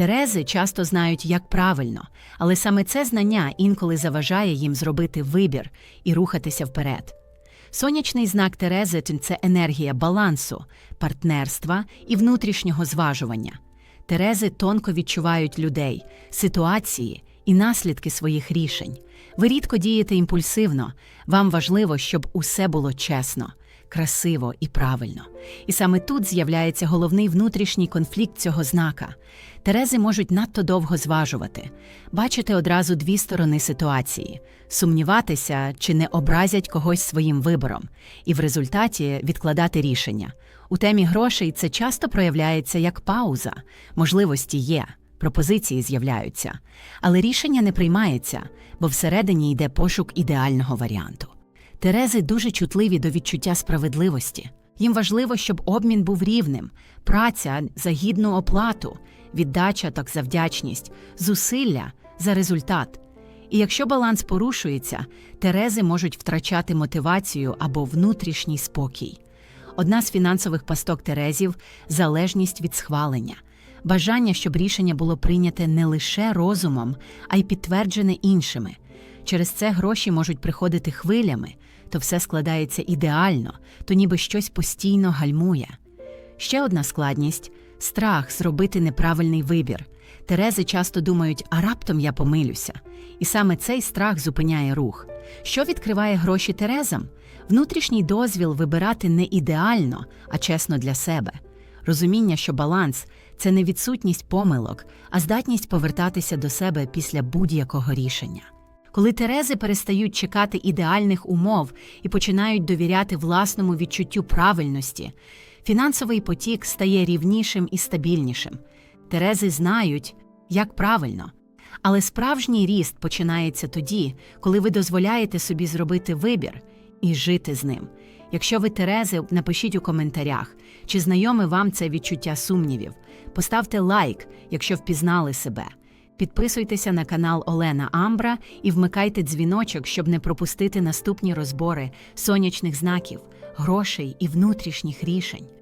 Терези часто знають, як правильно, але саме це знання інколи заважає їм зробити вибір і рухатися вперед. Сонячний знак Терези це енергія балансу, партнерства і внутрішнього зважування. Терези тонко відчувають людей, ситуації і наслідки своїх рішень. Ви рідко дієте імпульсивно, вам важливо, щоб усе було чесно, красиво і правильно. І саме тут з'являється головний внутрішній конфлікт цього знака. Терези можуть надто довго зважувати, бачити одразу дві сторони ситуації, сумніватися, чи не образять когось своїм вибором, і в результаті відкладати рішення. У темі грошей це часто проявляється як пауза, можливості є, пропозиції з'являються, але рішення не приймається, бо всередині йде пошук ідеального варіанту. Терези дуже чутливі до відчуття справедливості. Їм важливо, щоб обмін був рівним, праця за гідну оплату, віддача так за вдячність, зусилля за результат. І якщо баланс порушується, терези можуть втрачати мотивацію або внутрішній спокій. Одна з фінансових пасток терезів залежність від схвалення, бажання, щоб рішення було прийняте не лише розумом, а й підтверджене іншими. Через це гроші можуть приходити хвилями, то все складається ідеально, то ніби щось постійно гальмує. Ще одна складність страх зробити неправильний вибір. Терези часто думають, а раптом я помилюся. І саме цей страх зупиняє рух. Що відкриває гроші Терезам? Внутрішній дозвіл вибирати не ідеально, а чесно для себе. Розуміння, що баланс це не відсутність помилок, а здатність повертатися до себе після будь-якого рішення. Коли Терези перестають чекати ідеальних умов і починають довіряти власному відчуттю правильності, фінансовий потік стає рівнішим і стабільнішим. Терези знають, як правильно. Але справжній ріст починається тоді, коли ви дозволяєте собі зробити вибір і жити з ним. Якщо ви Терези, напишіть у коментарях, чи знайоме вам це відчуття сумнівів. Поставте лайк, якщо впізнали себе. Підписуйтеся на канал Олена Амбра і вмикайте дзвіночок, щоб не пропустити наступні розбори сонячних знаків, грошей і внутрішніх рішень.